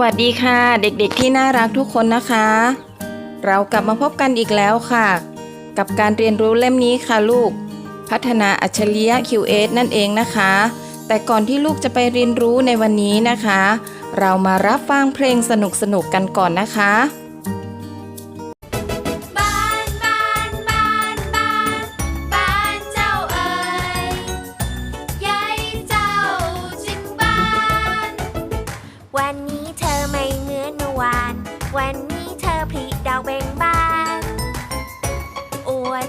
วัสดีค่ะ เด็กๆที่น่ารักทุกคนนะคะ เรากลับมาพบกันอีกแล้วค่ะ กับการเรียนรู้เล่มนี้ค่ะลูก พัฒนาอัจฉริยะ QS นั่นเองนะคะ แต่ก่อนที่ลูกจะไปเรียนรู้ในวันนี้นะคะ เรามารับฟังเพลงสนุกๆกันก่อนนะคะ วันนี้เธอผลิดอกเบ่งบานอวด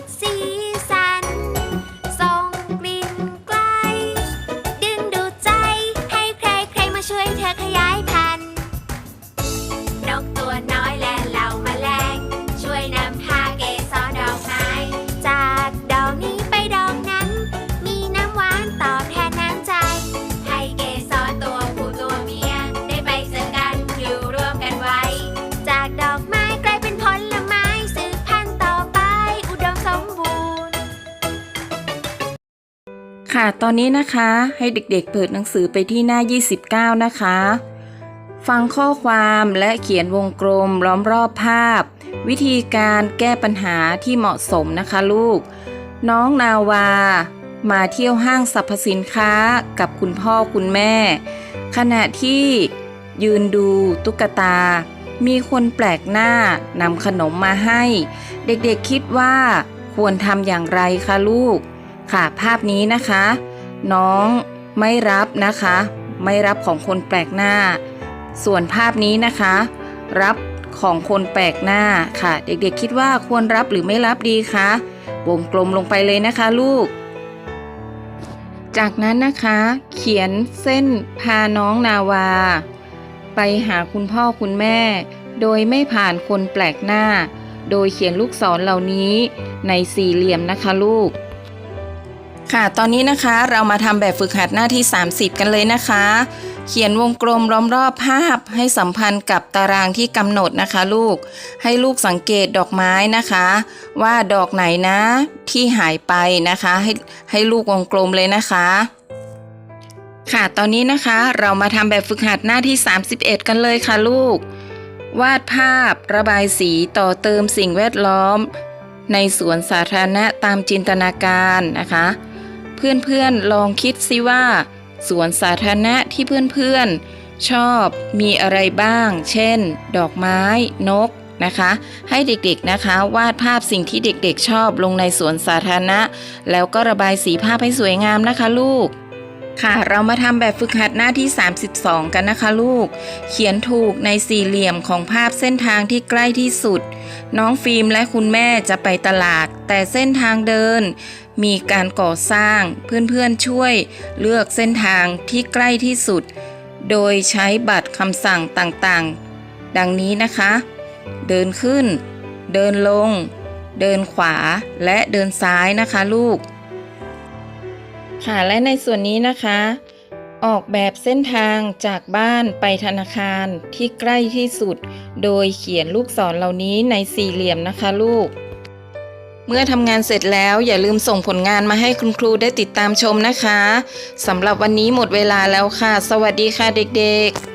ค่ะ ตอนนี้นะคะให้เด็กๆเปิดหนังสือไปที่หน้า 29 นะคะ ฟังข้อความและเขียนวงกลมล้อมรอบภาพ วิธีการแก้ปัญหาที่เหมาะสมนะคะลูก น้องนาวา มาเที่ยวห้างสรรพสินค้ากับคุณพ่อคุณแม่ ขณะที่ยืนดูตุ๊กตา มีคนแปลกหน้านำขนมมาให้ เด็กๆคิดว่าควรทำอย่างไรคะลูก ค่ะภาพนี้นะคะ น้องไม่รับนะคะ ไม่รับของคนแปลกหน้า ส่วนภาพนี้นะคะ รับของคนแปลกหน้าค่ะ เด็กๆคิดว่าควรรับหรือไม่รับดีคะวงกลมลงไปเลยนะคะลูก จากนั้นนะคะ เขียนเส้นพาน้องนาวา ไปหาคุณพ่อคุณแม่ โดยไม่ผ่านคนแปลกหน้า โดยเขียนลูกศรเหล่านี้ในสี่เหลี่ยมนะคะลูก ค่ะตอนนี้นะคะเรามาทำแบบฝึกหัดหน้าที่ 30 กันเลยนะคะ เขียนวงกลมล้อมรอบภาพให้สัมพันธ์กับตารางที่กำหนดนะคะ ลูกให้ลูกสังเกตดอกไม้นะคะ ว่าดอกไหนนะที่หายไปนะคะ ให้ให้ลูกวงกลมเลยนะคะ ค่ะตอนนี้นะคะเรามาทำแบบฝึกหัดหน้าที่ 31 กันเลยค่ะลูก วาดภาพระบายสีต่อเติมสิ่งแวดล้อม ในสวนสาธารณะตามจินตนาการนะคะ เพื่อนๆลองคิดซิว่า สวนสาธารณะที่เพื่อนๆ ชอบมีอะไรบ้าง เช่น ดอกไม้นกนะคะ ให้เด็กๆนะคะ วาดภาพสิ่งที่เด็กๆ ชอบลงในสวนสาธารณะ แล้วก็ระบายสีภาพให้สวยงามนะคะลูก ค่ะเรามาทำแบบฝึกหัดหน้าที่ 32 กันนะคะลูก เขียนถูกในสี่เหลี่ยมของภาพเส้นทางที่ใกล้ที่สุด น้องฟิล์มและคุณแม่จะไปตลาด แต่เส้นทางเดิน มีการก่อสร้างเพื่อนๆช่วย เลือกเส้นทางที่ใกล้ที่สุด โดยใช้บัตรคำสั่งต่างๆ ดังนี้นะคะ เดินขึ้น เดินลง เดินขวาและเดินซ้ายนะคะลูก ค่ะและในส่วนนี้นะคะ ออกแบบเส้นทางจากบ้านไปธนาคารที่ใกล้ที่สุด โดยเขียนลูกศรเหล่านี้ในสี่เหลี่ยมนะคะลูก เมื่อทำงานเสร็จแล้วอย่าลืมส่งผลงานมาให้คุณครูได้ติดตามชมนะคะสำหรับวันนี้หมดเวลาแล้วค่ะ สวัสดีค่ะเด็กๆ